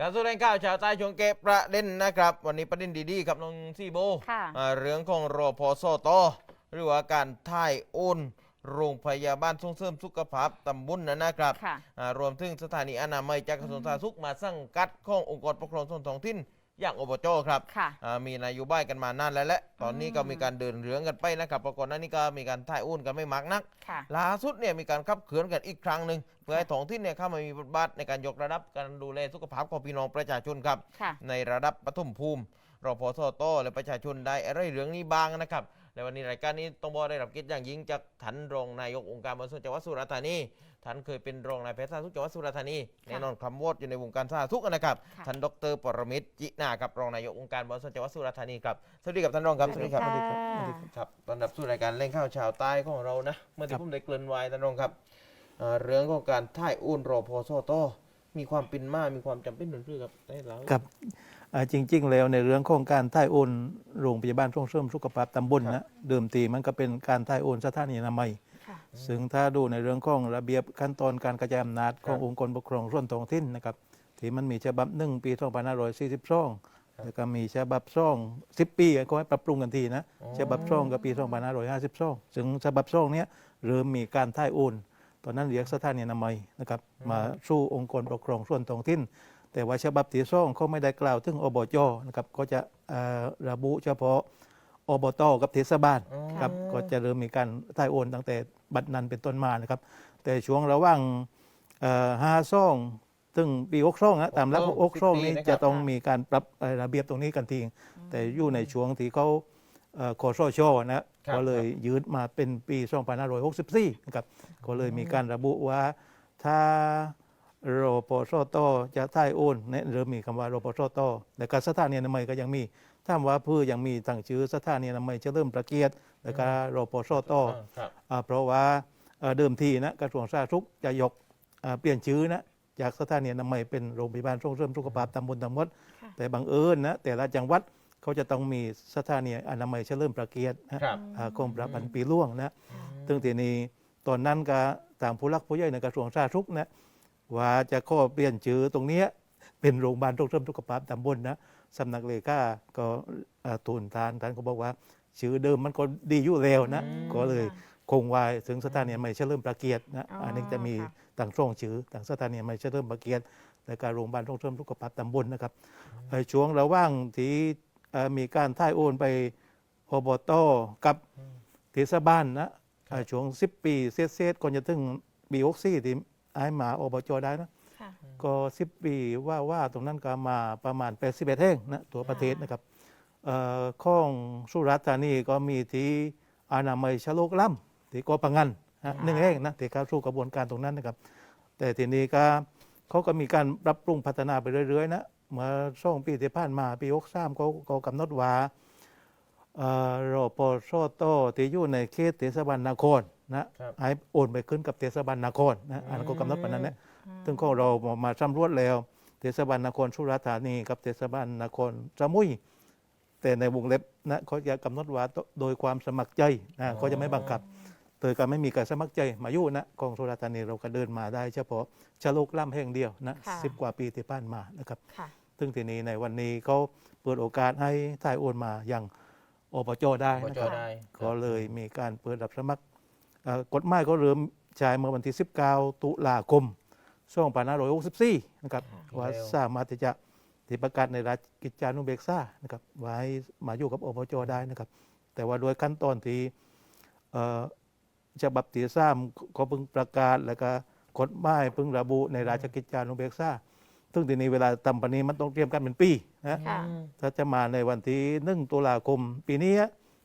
การสู้แรงข่าวชาวใต้ช่วงเก็บประเด็นนะครับ วันนี้ประเด็นดีๆครับน้องซีโบค่ะอ่าเรื่องของรอพอสตหรือว่าการท่ายโอนโรงพยาบาลส่งเสริมสุขภาพตำบลนะนะครับค่ะอ่ารวมถึงสถานีอนามัยจากกระทรวงสาธารณสุขมาสังกัดขององค์กรปกครองส่วนท้องถิ่น อย่างอบจครับค่ะ อ่ามีนโยบายกันมานานแล้วแหละตอนนี้ก็อืมมีการเดินเรื่องกันไปนะครับปรากฏนั้นนี่ก็มีการท่ายโอนกันไม่มากนัก ค่ะ ล่าสุดเนี่ยมีการขับเขือนกันอีกครั้งหนึ่งเพื่อให้ท้องถิ่นเนี่ยเข้ามามีบทบาทในการยกระดับการดูแลสุขภาพของพี่น้องประชาชนครับ ค่ะ ในระดับปฐมภูมิรพสตและประชาชนได้อะไรเรื่องนี้บ้างนะครับ และวันนี้รายการนี้ต้องบอกได้รับเกียรติอย่างยิ่งจากท่านรองนายกองค์การบริหารส่วนจังหวัดสุราษฎร์ธานีท่านเคยเป็นรองนายแพทย์สาธารณสุขจังหวัดสุราษฎร์ธานีแน่นอนคำวอดอยู่ในวงการสาธารณสุขนะครับค่ะ ท่านดรปรมิตรจินาครับรองนายกองค์การบริหารส่วนจังหวัดสุราษฎร์ธานีครับสวัสดีครับท่านรองครับ สวัสดีค่ะครับตอนรับสู่รายการเล่นข้าวชาวใต้ของเรานะ เมื่อครัที่บ ผมได้เกริ่นไว้ท่านรองครับเอ่อเรื่องของการท่ายโอนรอพอสตมีความเป็นมามีความจำเป็นหรือเปล่าครับได้แล้วครับอ่าจริง ๆ แล้วในเรื่องของการท่ายโอนโรงพยาบาลส่งเสริมสุขภาพตำบลครับนะเดิมทีมันก็เป็นการท่ายโอนสถานีอนามัยค่ะซึ่งถ้าดูในเรื่องของระเบียบขั้นตอนการกระจายอำนาจของครับองค์กรปกครองส่วนท้องถิ่นนะครับที่มันมีฉบับหนึ่งปี2542แล้วก็มีฉบับซ่อง10 ปีก็ให้ปรับปรุงกันทีนะอ๋อฉบับซ่องก็ปี2552ซึ่งฉบับซ่องเนี้ยเริ่มมีการท่ายโอน ตอนนั้นเรียกสถานีอนามัยนะครับมาสู่องค์กรปกครองส่วนท้องถิ่น แต่ว่าฉบับที่ซ่องเขาไม่ได้กล่าวถึงอบจนะครับก็จะเอ่อระบุเฉพาะอบตกับเทศบาลอ๋อครับก็จะเริ่มมีการถ่ายโอนตั้งแต่บัดนั้นเป็นต้นมานะครับ แต่ช่วงระหว่างห้าซ่องถึงปีอกซ่องนะตามรับหกซ่องอกซ่องสิบปีนี้นะครับจะต้องมีการปรับเอ่อระเบียบตรงนี้กันทีแต่อยู่ในช่วงที่เขาเอ่อคอสชนะก็เลยยืดมาเป็นปี 2564นะครับก็เลยมีการระบุว่าถ้า รปสตจะถ่ายโอนเนี่ยเริ่มมีคำว่ารปสตแต่การสถานีอนามัยก็ยังมีถ้าว่าเพื่อยังมีตั้งชื่อสถานีอนามัยจะเริ่มประเกียรติแล้วก็รปสตอ่าครับอ่าเพราะว่าเอ่อเดิมทีนะกระทรวงสาธารณสุขจะยกอ่าเปลี่ยนชื่อนะจากสถานีอนามัยเป็นโรงพยาบาลส่งเสริมสุขภาพตำบลตำบลค่ะแต่บังเอิญนะแต่ละจังหวัดเขาจะต้องมีสถานีอนามัยเฉลิมพระเกียรตินะครับอ่ากรมประพันธ์ปีล่วงนะซึ่งทีนี้ตอนนั้นก็ตามผู้หลักผู้ใหญ่ในกระทรวงสาธารณสุขนะ ว่าจะขอเปลี่ยนชื่อตรงเนี้ยเป็นโรงพยาบาลส่งเสริมสุขภาพตำบลนะสำนักเลขาก็อ่าทูลทานท่านก็บอกว่า ชื่อเดิมมันก็ดีอยู่แล้วนะอืมก็เลยคงไว้ถึงสถานีใหม่เฉลิมพระเกียรตินะอ๋ออัอันนี้จะมีค่ะต่างช่องชื่อต่างสถานีใหม่เฉลิมพระเกียรติและการโรงพยาบาลส่งเสริมสุขภาพตำบลนะครับไอ้ช่วงระหว่างที่เอ่อมีการท่ายโอนไปอบตกับเทศบาลนะไอ้ช่วง 10 ปีเศษๆก่อนจะถึงปีหกสี่ที่ ไอ้หมาอบจได้นะค่ะ ก็10ปีว่าว่าตรงนั้นก็มาประมาณ81แห่งนะตัวประเทศนะครับเอ่อของสุราษฎร์ธานีก็มีที่อนามัยชะโลกล่ำที่เกอปังงันนะหนึ่งแห่งนะที่เข้าสู่กระบวนการตรงนั้นนะครับ แต่ทีนี้ก็เขาก็มีการปรับปรุงพัฒนาไปเรื่อยๆนะเมื่อสองปีที่ผ่านมาปี6 3เขาเขากำหนดว่าเอ่อรอปชตที่อยู่ในเขตเทศบาลนคร นะครับให้โอนไปขึ้นกับเทศบาลนครนะอันนั้นก็กำหนดปานนั้นนะซึ่งของเรามาสำรวจแล้ว เทศบาลนครสุราษฎร์ธานีกับเทศบาลนครสมุย แต่ในวงเล็บนะเขาจะกำหนดว่าโดยความสมัครใจนะเขาจะไม่บังคับโดยการไม่มีการสมัครใจมาอยู่นะของสุราษฎร์ธานีเราก็เดินมาได้ เฉพาะชะโลกล่ำแห่งเดียวนะค่ะสิบกว่าปีที่ผ่านมานะครับค่ะซึ่งทีนี้ในวันนี้เขาเปิดโอกาสให้ถ่ายโอนมาอย่างอบจได้อบนะจครับได้ก็เลยมีการเปิดรับสมัครเอ่อ กฎหมายก็เริ่มใช้เมื่อวันที่ 19 ตุลาคม2564นะครับค่ะว่าสามารถที่จะที่ประกาศในราชกิจจานุเบกษานะครับไว้มาอยู่กับอบจได้นะครับ แต่ว่าโดยขั้นตอนที่เอ่อฉบับที่สามก็เพิ่งประกาศแล้วก็กฎหมายเพิ่งระบุในราชกิจจานุเบกษาซึ่งทีนี้เวลาทำปานนี้มันต้องเตรียมกันเป็นปีนะค่ะถ้าจะมาในวันที่หนึ่งตุลาคมปีนี้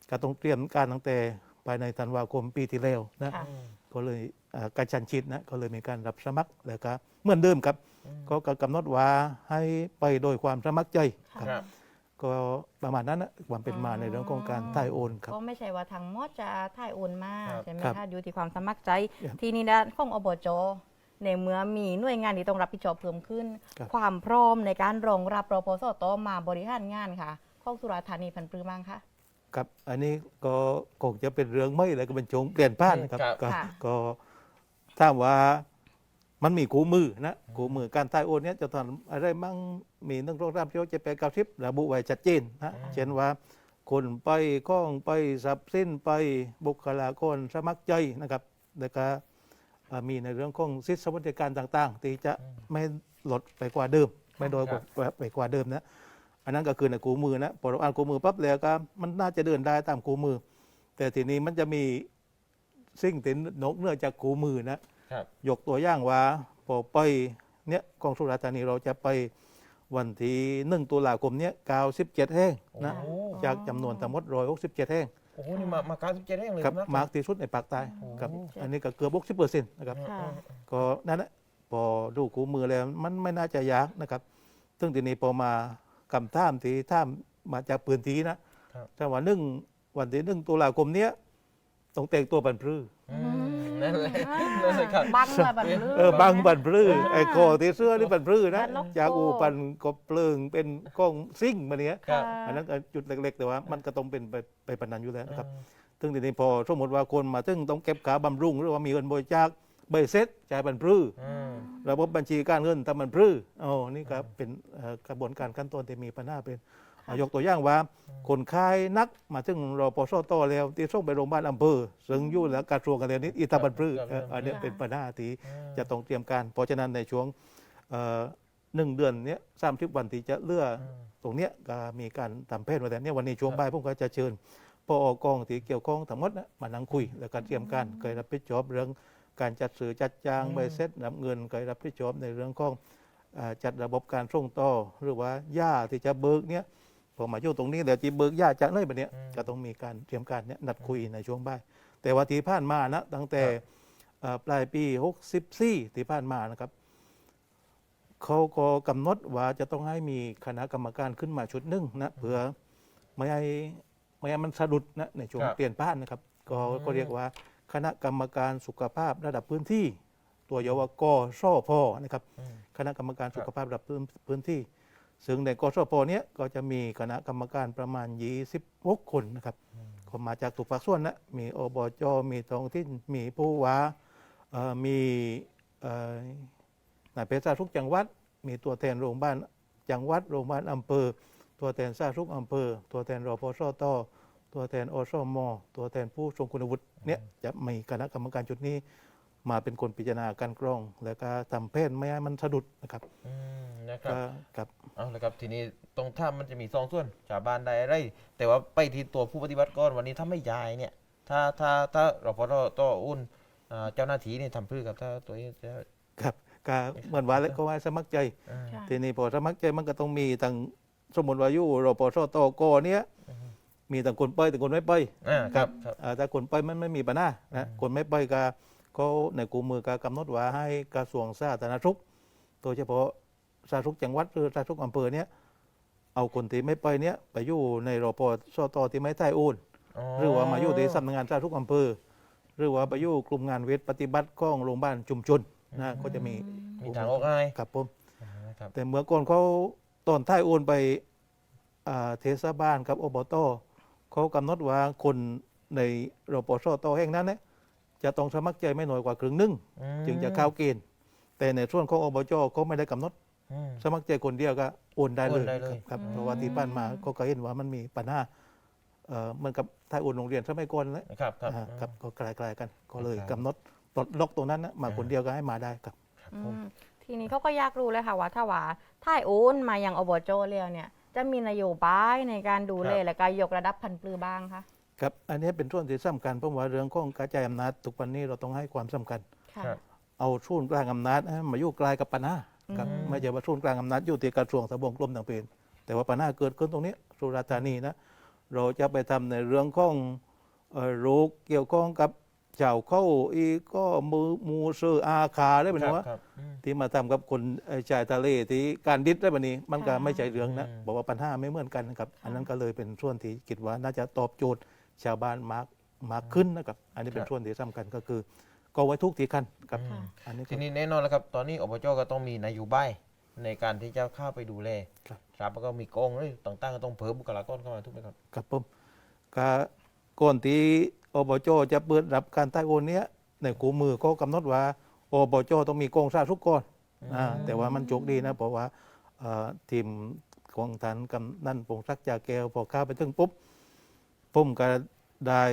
ก็ต้องเตรียมการตั้งแต่ ภายในธันวาคมปีที่แล้วนะค่ะก็เลยเอ่อกระชันชิดนะก็เลยมีการรับสมัครแล้วก็เหมือนเดิมครับก็กำหนดว่าให้ไปโดยความสมัครใจครับ ครับ ก็ประมาณนั้นนะความเป็นมาในเรื่องของการถ่ายโอนครับ ก็ไม่ใช่ว่าทางมอดจะถ่ายโอนมาครับ ใช่ไหมครับคะอยู่ที่ความสมัครใจ ครับทีนี้ด้านของอบจในเมื่อมีหน่วยงานที่ต้องรับผิดชอบเพิ่มขึ้น ครับ ความพร้อมในการรองรับรปสตมาบริหารงานค่ะ ของสุราษฎร์ธานีพันปรือบ้างคะ ครับอันนี้ก็คงจะเป็นเรื่องไม่เลยก็เป็นชงเปลี่ยนผ่านนะครับครับ ก็ค่ะก็ถ้ามว่ามันมีคู่มือนะคู่มือการใต้โอนเนี้ยจะทำอะไรมั่งมีหนึ่งโรงแรมที่จะไปกาทิประบุไว้ชัดเจนนะเช่นว่าคนไปข้องไปทรัพย์สินไปบุคลากรสมัครใจนะครับแล้วก็เอ่อมีในเรื่องของสิทธิสวัสดิการต่าง ๆ ที่จะไม่ลดไปกว่าเดิม ไม่โดยกว่าไปกว่าเดิมนะ อันนั้นก็คือในกูมือนะพอเราอ่านกูมือปั๊บแล้วก็มันน่าจะเดินได้ตามกูมือ แต่ทีนี้มันจะมีสิ่งที่นอกเหนือจากกูมือนะครับยกตัวอย่างว่าพอไปเนี่ยกองสุราษฎร์ธานีเราจะไปวันที่หนึ่งตุลาคมเนี้ย97แห่งนะโอ้จากจำนวนทั้งหมด167แห่งโอ้โหนี่มามาการสิบเจ็ดแห่งเลยครับนะมากที่สุดในภาคใต้โอ้ครับ อันนี้ก็เกือบ60เปอร์เซ็นต์นะครับ ค่ะ ก็นั่นแหละพอดูกูมือแล้วมันไม่น่าจะยากนะครับ ซึ่งทีนี้พอมา กำท่ามที่ท่ามมาจากปืนทีนะครับถ้าว่าหนึ่งวันที่หนึ่งตุลาคมเนี้ยต้องแต่งตัวบันพรืออืมนั่นแหละนั่นแหละครับ บังเลยบันลือเออบังบันพรืออ่าไอ้คอที่เสื้อนี่บันพรือนะบันนก จากอูโก้ปันกบเปลืองเป็นกล้องซิ่งมาเนี้ยครับ อันนั้นก็จุดเล็ก ๆ แต่ว่ามันก็ต้องเป็นไปไปปานนันอยู่แล้วนะครับอืมซึ่งทีนี้พอสมมติว่าคนมาซึ่งต้องเก็บขาบำรุงหรือว่ามีเงินบริจาค ใบเซ็ตจ่ายบันพรืออืมระบบบัญชีการเงินทำบันพรืออ๋อนี่ก็เป็นเอ่อกระบวนการขั้นตอนที่มีปัญหาเป็นเอายกตัวอย่างว่าคนไข้นักมาถึงรอปชตแล้วที่ส่งไปโรงพยาบาลอำเภอซึ่งอยู่แล้วกระทรวงกันแล้วนี้อีตาบันพรือเอ่ออันนี้เป็นปัญหาที่จะต้องเตรียมการ เพราะฉะนั้นในช่วงเอ่อหนึ่งเดือนเนี้ยสามสิบวันที่จะเลือกอืมตรงเนี้ยก็มีการทำแผนไว้แต่เนี่ยวันนี้ช่วงบ่ายผมก็จะเชิญพออกองที่เกี่ยวข้องทั้งหมดนะมานั่งคุย แล้วก็เตรียมการเคยรับผิดชอบเรื่อง การจัดซื้อจัดจ้างอืมใบเซ็ตนับเงินเคยรับผิดชอบในเรื่องของเอ่อจัดระบบการส่งต่อหรือว่าย่าที่จะเบิกเนี้ยพอมาอยู่ตรงนี้เดี๋ยวจะเบิกย่าจากไหนแบบเนี้ยก็ต้องมีการเตรียมการเนี้ยนัดคุยในช่วงบ่ายแต่ว่าที่ผ่านมานะตั้งแต่เอ่อปลายปี 64 ที่ผ่านมานะครับเขาก็กำหนดว่าจะต้องให้มีคณะกรรมการขึ้นมาชุดหนึ่งนะเพื่อไม่ให้ไม่ให้มันสะดุดนะในช่วงครับเปลี่ยนผ่านนะครับ ก็อืมก็เรียกว่า คณะกรรมการสุขภาพระดับพื้นที่ ตัวย่อว่ากสพนะครับอืมคณะกรรมการครับสุขภาพระดับพื้นพื้นที่ ซึ่งในกสพเนี้ยก็จะมีคณะกรรมการประมาณ26คนนะครับก็มาจากทุกภาคส่วนนะมีอบจมีท้องที่นมีผู้ว่าเอ่อมีเอ่อนายเภสัชทุกจังหวัด มีตัวแทนโรงพยาบาลจังหวัดโรงพยาบาลอำเภอ ตัวแทนสาธารณสุขอำเภอ ตัวแทนรพสต ตัวแทนอสมตัวแทนผู้ทรงคุณวุฒิเนี่ยจะมีคณะกรรมการชุดนี้ มาเป็นคนพิจารณาการกรอง แล้วก็ทำแผนไม่ให้มันสะดุดนะครับอืมนะครับ ก็กับ เอาละครับทีนี้ตรงถ้ำมันจะมีสองส่วนชาวบ้านได้อะไร แต่ว่าไปที่ตัวผู้ปฏิบัติก่อนวันนี้ถ้าไม่ย้ายเนี่ยถ้าถ้าถ้าเราพอต่ออุ่นอ่าเจ้าหน้าที่นี่ทำเพื่อกับถ้าตัวนี้จะกับก็เหมือนว่าแล้วก็ว่าสมัครใจอ่าค่ะ ทีนี้พอสมัครใจมันก็ต้องมีตั้งสมมติว่าอยู่รปสตกเนี้ย มีตั้งคนไปตั้งคนไม่ไปอ่าครับครับ อ่าถ้าคนไปมันไม่มีปัญหานะคนไม่ไปก็เขาในกลุ่มมือก็กำหนดว่าให้กระทรวงสาธารณสุขโดยเฉพาะสาธารณสุขจังหวัดหรือสาธารณสุขอำเภอเนี้ยเอาคนที่ไม่ไปเนี้ยไปอยู่ในรปสตที่ไม่ใต้โอนหรือว่ามาอยู่ที่สำนักงานสาธารณสุขอำเภอ หรือว่าไปอยู่กลุ่มงานเวทปฏิบัติของโรงพยาบาลชุมชนนะก็จะมีมีทางออกง่ายครับผมอ่าครับแต่เมื่อก่อนเขาตอนท้ายโอนไปอ่าเทศบาลกับอบต เขากำหนดว่าคนในรปสตแห่งนั้นเนี่ยจะต้องสมัครใจไม่น้อยกว่าครึ่งหนึงอืมจึงจะเข้าเกณฑ์ แต่ในส่วนของอบจเขาไม่ได้กำหนดอืมสมัครใจคนเดียวก็โอนได้เลยโอนได้เลยครับอืมเพราะว่าที่ผ่านมาก็ก็เห็นว่ามันมีปัญหาเอ่อเหมือนกับท้ายโอนโรงเรียนสมัยก่อนแล้วนะครับครับอ่าครับก็คล้ายๆกันก็เลยครับกำหนดปลดล็อกตรงนั้นนะมาคนเดียวก็ให้มาได้ครับครับอืผมมทีนี้เขาก็อยากรู้เลยค่ะว่าถ้าว่าถ้าโอนมาอย่างอบจเรียวเนี่ย จะมีนโยบายในการดูแลและการยกระดับพันธุ์ปลือบ้างคะครับอันนี้เป็นส่วนที่สำคัญเพราะว่าเรื่องของกระจายอำนาจทุกวันนี้เราต้องให้ความสำคัญ ค่ะ ครับ เอาศูนย์กลางอำนาจให้มาอยู่ไกลกับปัญหาครับอืม ไม่ใช่ว่าศูนย์กลางอำนาจอยู่ที่กระทรวงทบวงกรมต่างเป็นแต่ว่าปัญหาเกิดขึ้นตรงนี้สุราษฎร์ธานีนะเราจะไปทำในเรื่องของเอ่อโรคเกี่ยวข้องกับ เจ้าเข้าอีกก็มือมูเซอร์อาคาได้ไหมครับว่าครับอืม ที่มาทำกับคนเอ่อชายทะเลที่การดิดได้แบบนี้ มันก็ค่ะ ไม่ใช่เรื่องนะ อืม บอกว่าปัญหาไม่เหมือนกันนะครับ อันนั้นก็เลยเป็นส่วนที่คิดว่าน่าจะตอบโจทย์ชาวบ้านมากมากขึ้นนะครับ อันนี้เป็นส่วนที่สำคัญก็คือ ก็ไว้ทุกที่คันครับ อืม อันนี้ก็ ทีนี้แน่นอนแล้วครับ ตอนนี้อบจก็ต้องมีนโยบายในการที่จะเข้าไปดูแลครับ ครับแล้วก็มีกองเรื่องต่างๆก็ต้องเพิ่มบุคลากรเข้ามาทุกไหมครับ ครับผมก็ก่อนที่ อบจจะเปิดรับการใต้โอนเนี้ยในกูมือก็กำหนดว่าอบจต้องมีกองสาธารณสุขก่อนอ่าแต่ว่ามันโชคดีนะเพราะว่าเอ่อทีมของฐานกำนันพงศักดิ์จาแก้วพอเข้าไปถึงปุ๊บผมก็ได้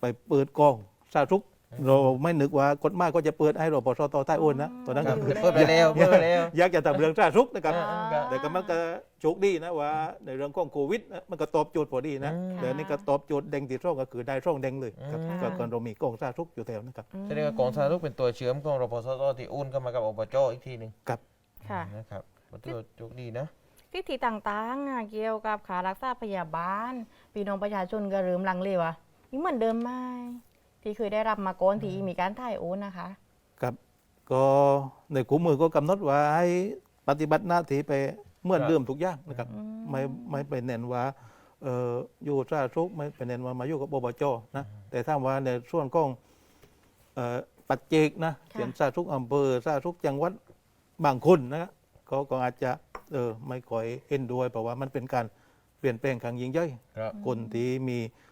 ไปเปิดกองสาธารณสุข เราไม่นึกว่ากฎหมายก็จะเปิดให้รปสตใต้โอนนะตอนนั้นครัก็บคือเปิดไปแล้วเปิดไปแล้วอยากจะทำเรื่องสาธารณสุขนะครับอ่าครับแต่ก็มันก็โชคดีนะว่า ในเรื่องของโควิดนะมันก็ตอบโจทย์พอดีนะอืมแต่อันนี่ก็ตอบโจทย์แดงติดร่องก็คือได้ร่องแดงเลยครับอืมก็ก็เรามีกองสาธารณสุขอยู่แถวนะครับแสดงว่ากองสาธารณสุขเป็นตัวเชื่อมของรพสตที่อุ่นเข้ามากับอบจอีกทีหนึ่งค่ะนะครับก็ถือว่าโชคดีนะพิธีต่างๆอะเกี่ยวกับขารักษาพยาบาลพี่น้องประชาชนก็เริ่มลังเลวะนี่เหมือนเดิมไหม ที่เคยได้รับมาก่อนที่มีการถ่ายโอนนะคะ ครับก็ในคู่มือก็กำหนดไว้ให้ปฏิบัติหน้าที่ไปเหมื่อนครับเดิมทุกอย่างนะครับอืมไม่ไม่ไปเน้นว่าเอ่ออยู่สาธารณสุขไม่ไปเน้นว่ามาอยู่กับอบจนะแต่ถ้าว่าในส่วนของเอ่อปัจเจกนะค่ะเช่นสาธารณสุขอำเภอสาธารณสุขจังหวัดบางคนนะเขาก็อาจจะเออไม่ค่อยเห็นด้วยเพราะว่ามันเป็นการเปลี่ยนแปลงครั้งยิ่งใหญ่ครับ คนที่มีเอ่อ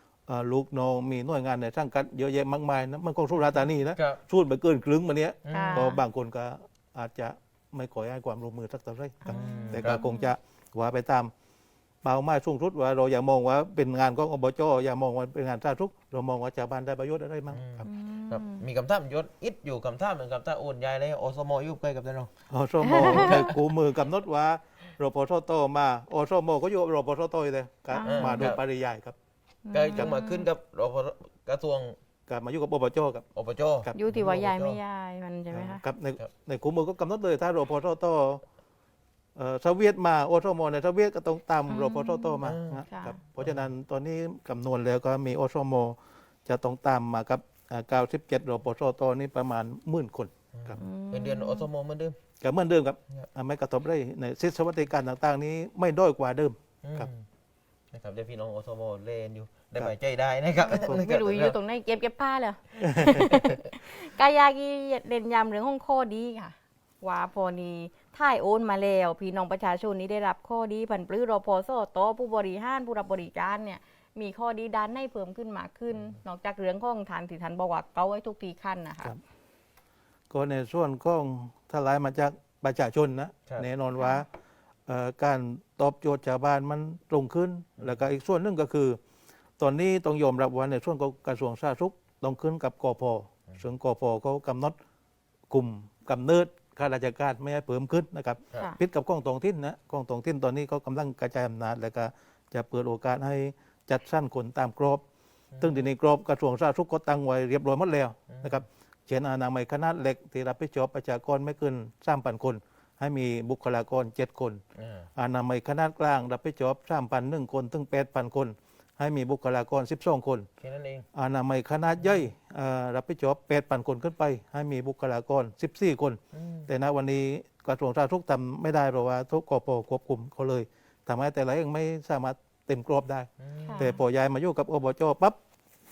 ลูกน้องมีหน่วยงานในสังกัดเยอะแยะมากมายนะมันก็สุราษฎร์ธานีนะครับ สูดไปเกินครึ่งมาเนี้ยค่ะ ก็บางคนก็อาจจะไม่ขอให้ความร่วมมือสักเท่าไหรครับอืมแต่ครัก็บคงจะว่าไปตามเป้าหมายสูงสุดว่าเราอย่ามองว่าเป็นงานของอบจอย่ามองว่าเป็นงานสาธารณสุขเรามองว่าชาวบ้านได้ประโยชน์อะไรมั้งครับครับ มีคำถามยศอิดอยู่คำถามหนึ่งคำถามโอนยายเลยอสมอยุบใกล้กับท่านรอง อสมในกูมือกำหนดว่ารพสตมาอสมก็อยู่กับรพสตอยู่เลยครับอ่าม มาโดยปริยายครับใกล้จะมาขึ้นกับรพกระทรวงกับมาอยู่กับอบจครับอบจครับอยู่ที่ว่ายายไม่ยายมันใช่ไหมคะครับในครับในกูมือก็กำหนดเลยถ้ารพสตเอ่อสเวียตมาอสมในสเวียตก็ต้องตามอืมรพสตมาอืมนะค่ะครับเพราะฉะนั้นตอนนี้คำนวณแล้วก็มีอสมจะต้องตามมากับอ่า97รพสตนี่ประมาณหมื่นคนครับเงินเดือนอสมอเหมือนเดิมก็เหมือนเดิมครับครับอ่าไม่กระทบได้ในสิทธิสวัสดิการต่าง ๆ นี้ไม่ด้อยกว่าเดิมครับอืม นะครับเดี๋ยวพี่น้องอสมเล่นอยู่ได้หมายใจได้นะครับไม่รู้อยู่ตรงไหนเก็บเก็บผ้าเลยกายากีเด่นยำเรื่องของข้อดีค่ะว่าพอนี้ถ่ายโอนมาแล้ว พี่น้องประชาชนนี้ได้รับข้อดีผันปลื้อรอพอสโตอผู้บริหารผู้รับบริการเนี่ยมีข้อดีด้านในเพิ่มขึ้นมากขึ้น นอกจากเรื่องของฐานที่ทันบอกว่าเก้าไว้ทุกทีขั้นนะคะครับก็ในส่วนของถ้าไล่มาจากประชาชนนะครับแน่นอนว่าเอ่อ การตอบโจทย์ชาวบ้านมันตรงขึ้น แล้วก็อีกส่วนหนึ่งก็คือ ตอนนี้ต้องยอมรับว่าในส่วนของกระทรวงสาธารณสุขต้องขึ้นกับกพซึ่งกพเขากำหนดกลุ่มกำเนิดข้าราชการไม่ให้เพิ่มขึ้นนะครับค่ะพิษกับกล้องตองทิ้นนะกล้องตองทิ้นตอนนี้เขากำลังกระจายอำนาจแล้วก็จะเปิดโอกาสให้จัดสั้นคนตามกรอบซึ่งทีนี้กรอบกระทรวงสาธารณสุขก็ตั้งไว้เรียบร้อยหมดแล้วนะครับเช่นอนามัยขนาดเล็กที่รับผิดชอบประชากรไม่เกินสามพันคน ให้มีบุคลากรเจ็ดคนอ่าอนามัยขนาดกลางรับผิดชอบสามพันหนึ่งคนถึงแปดพันคน ให้มีบุคลากรสิบสองคนแค่นั้นเองอนามัยขนาดย่อยเอ่อรับผิดชอบแปดพันคนขึ้นไป ให้มีบุคลากรสิบสี่คนอืมแต่ณวันนี้กระทรวงสาธารณสุขทำไม่ได้เพราะว่าทุกกปควบคุมเขาเลยทำให้แต่ละเองไม่สามารถเต็มกรอบได้อืมค่ะแต่พอย้ายมาอยู่กับอบจปั๊บ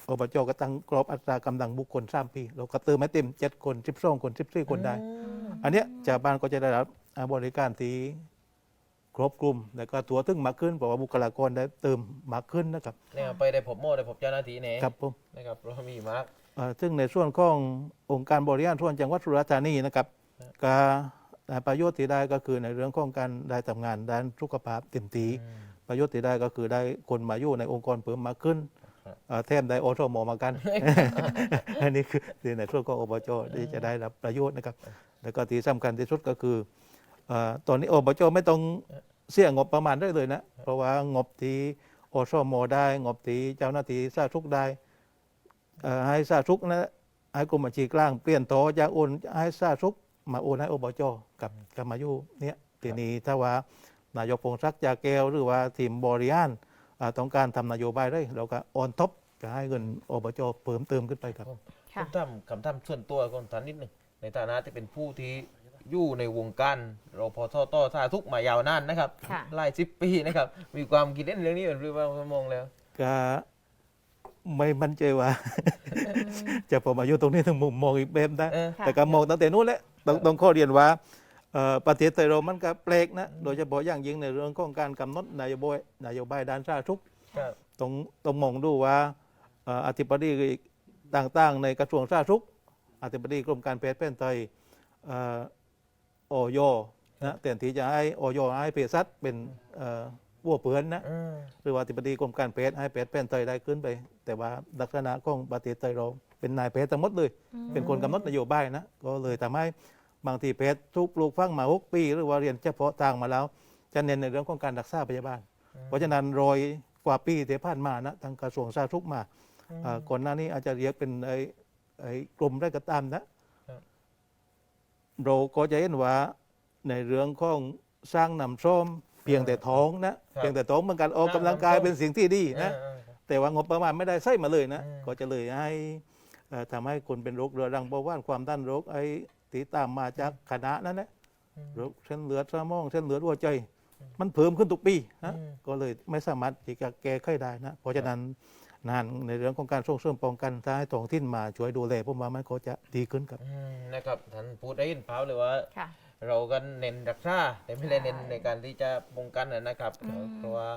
อบจก็ตั้งกรอบอัตรากำลังบุคคลสามปี เราก็เติมให้เต็มเจ็ดคนสิบสองคนสิบสี่คนได้ อันเนี้ยชาวบ้านก็จะได้รับอ่า บริการที่ครอบคลุมแล้วก็ตัวถึงมากขึ้นเพราะว่าบุคลากรได้เติมมากขึ้นนะครับเนี่ยไปได้ผมโม่ได้ผมเจ้าหน้าที่เนี่ยครับผมนะครับเรามีมากเอ่อซึ่งในส่วนขององค์การบริหารส่วนจังหวัดสุราษฎร์ธานีนะครับก็อ่าประโยชน์ที่ได้ก็คือในเรื่องของการได้ทำงานด้านสุขภาพเต็มที่อืมประโยชน์ที่ได้ก็คือได้คนมาอยู่ในองค์กรเพิ่มมากขึ้นครับเอ่อแถมได้อสมมากัน อันนี้คือที่ในส่วนของอบจที่จะได้รับประโยชน์นะครับ แล้วก็ที่สำคัญที่สุดก็คือเอ่อ ตอนนี้อบจไม่ต้องเสี่ยงงบประมาณได้เลยนะ เพราะว่างบที่อสมได้ งบที่เจ้าหน้าที่สาธารณสุขได้เอ่อให้สาธารณสุขนะให้กรมบัญชีกลางเปลี่ยนโตจากโอนให้สาธารณสุขมาโอนให้อบจกับกับมาอยู่เนี่ยทีนี้ถ้าว่านายกพงศักดิ์จาแก้วหรือว่าทีมบริหารอ่าต้องการทำนโยบายได้เราก็ออนท็อปจะให้เงินอบจเพิ่มเติมขึ้นไปครับค่ะคำถามคำถามส่วนตัวก่อนทันนิดหนึ่งในฐานะที่เป็นผู้ที่ อยู่ในวงการรพทตสาทุกข์มายาวนานนะครับค่ะ หลายสิบปีนะครับ มีความคิดเห็นเรื่องนี้เป็นเรื่องว่ามองแล้ว ก็ไม่มั่นใจว่า จะผมอายุตรงนี้ถึงมุมมองอีกแบบนะ เออ ค่ะ แต่ก็มองตั้งแต่นู้นแหละต้องต้องข้อเรียนว่าเอ่อประเทศไทยเรามันก็แปลกนะ โดยเฉพาะอย่างยิ่งในเรื่องของการกำหนดนโยบายนโยบายด้านสาธารณสุขครับ ต้องต้องมองดูว่าเอ่ออธิบดีต่างๆ ในกระทรวงสาธารณสุขอธิบดีกรมการแพทย์แผนไทยเอ่อ โอยนะแต่ที่จะให้โอยให้เภสัชเป็นเอ่อวัวเปือนนะอืมหรือว่าติบดีกรมการแพทย์ให้แพทย์แผนไทยได้ขึ้นไป แต่ว่าลักษณะของประเทศไทยเราเป็นนายแพทย์ทั้งหมดเลย เป็นคนกำหนดนโยบายนะก็เลยทำให้บางทีแพทย์ทุกปลูกฟังมาหกปี หรือว่าเรียนเฉพาะทางมาแล้ว จะเน้นในเรื่องของการรักษาพยาบาล เพราะฉะนั้นรอยกว่าปีที่ผ่านมานะทางกระทรวงสาธารณสุขมาเอ่อก่อนหน้านี้อาจจะเรียกเป็นไอ้ไอ้กลุ่มได้ก็ตามนะครับ เราก็จะเห็นว่าในเรื่องของสร้างนำส้มเพียงแต่ท้องนะเพียงแต่ท้องเหมือนกันออกกำลังกายเป็นสิ่งที่ดีนะอ่าแต่ว่างบประมาณไม่ได้ใส่มาเลยนะอืมก็จะเลยให้เอ่อทำให้คนเป็นโรคเรื้อรังเบาหวานความดันโรคไอ้ตีตามมาจากคณะนั้นนะโรคเส้นเลือดสมองเส้นเลือดหัวใจ มันเพิ่มขึ้นทุกปีนะอืมก็เลยไม่สามารถที่จะแก้ไขได้นะเพราะฉะนั้น นานในเรื่องของการส่งเสริมป้องกันถ้าให้ท้องถิ่นมาช่วยดูแลผมว่ามันก็จะดีขึ้นครับ อืมนะครับท่านพูดได้ยินเปล่าเลยว่า ค่ะ เราก็เน้นรักษาแต่ไม่ได้เน้นในการที่จะป้องกันนะครับอืม เพราะว่า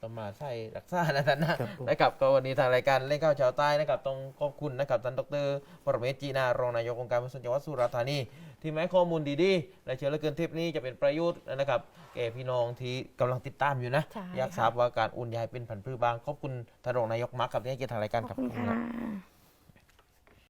ต้องมาใส่รักษานะท่านนะครับผม นะครับก็วันนี้ทางรายการเล่นข้าวชาวใต้นะครับต้องขอบคุณนะครับท่านดรปรเมศจีนารองนายกองค์การบริหารจังหวัดสุราษฎร์ธานี ที่มาให้ข้อมูลดีๆและเชื่อเหลือเกินเทปนี้จะเป็นประโยชน์นะครับแก่พี่น้องที่กำลังติดตามอยู่นะ ใช่อยากทราบว่าการอุ่นยายเป็นผันพืชบางขอบคุณท่านรองนายกมากครับที่ให้เกียรติทางรายการขคอรับบ คุณค่ะ